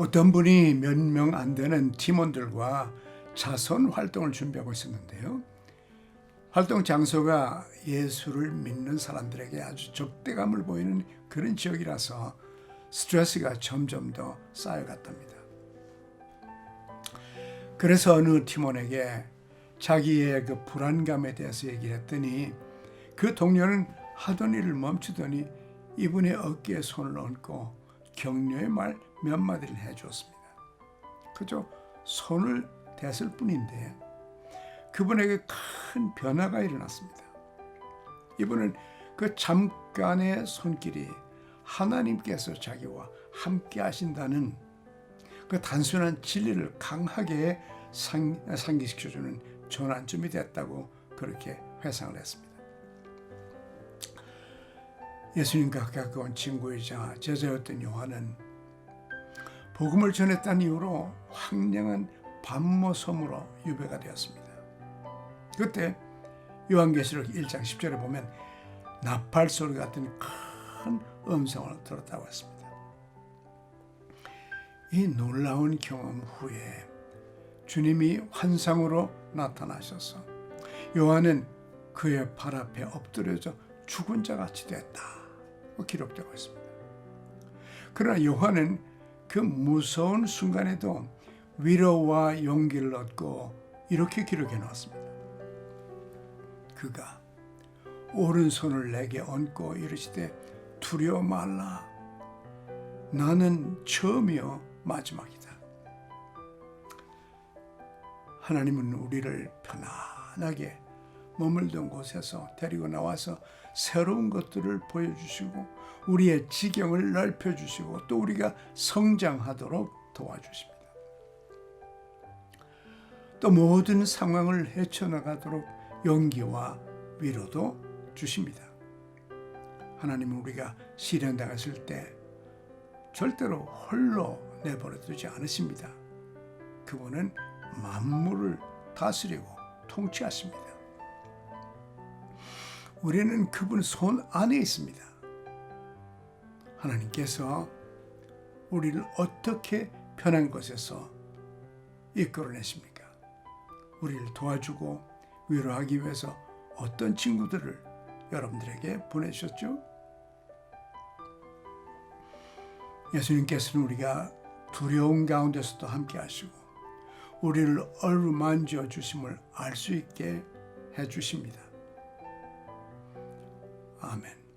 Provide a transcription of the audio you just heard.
어떤 분이 몇 명 안 되는 팀원들과 자선 활동을 준비하고 있었는데요. 활동 장소가 예수를 믿는 사람들에게 아주 적대감을 보이는 그런 지역이라서 스트레스가 점점 더 쌓여갔답니다. 그래서 어느 팀원에게 자기의 그 불안감에 대해서 얘기를 했더니 그 동료는 하던 일을 멈추더니 이분의 어깨에 손을 얹고 격려의 말 몇 마디를 해주었습니다. 그저 손을 댔을 뿐인데 그분에게 큰 변화가 일어났습니다. 이분은 그 잠깐의 손길이 하나님께서 자기와 함께 하신다는 그 단순한 진리를 강하게 상, 상기시켜주는 전환점이 됐다고 그렇게 회상을 했습니다. 예수님과 가까운 친구이자 제자였던 요한은 복음을 전했다는 이유로 황량한 반모 섬으로 유배가 되었습니다. 그때 요한계시록 1장 10절에 보면 나팔 소리 같은 큰 음성을 들었다고 했습니다. 이 놀라운 경험 후에 주님이 환상으로 나타나셔서 요한은 그의 발 앞에 엎드려져 죽은 자 같이 됐다. 기록되고 있습니다. 그러나 요한은 그 무서운 순간에도 위로와 용기를 얻고 이렇게 기록해 놓았습니다. 그가 오른손을 내게 얹고 이르시되 두려워 말라. 나는 처음이요 마지막이다. 하나님은 우리를 편안하게 머물던 곳에서 데리고 나와서 새로운 것들을 보여주시고 우리의 지경을 넓혀주시고 또 우리가 성장하도록 도와주십니다. 또 모든 상황을 헤쳐나가도록 용기와 위로도 주십니다. 하나님은 우리가 시련 당했을 때 절대로 홀로 내버려 두지 않으십니다. 그분은 만물을 다스리고 통치하십니다. 우리는 그분 손 안에 있습니다. 하나님께서 우리를 어떻게 편한 것에서 이끌어내십니까? 우리를 도와주고 위로하기 위해서 어떤 친구들을 여러분들에게 보내주셨죠? 예수님께서는 우리가 두려운 가운데서도 함께 하시고 우리를 얼만져 주심을 알 수 있게 해 주십니다. Amen.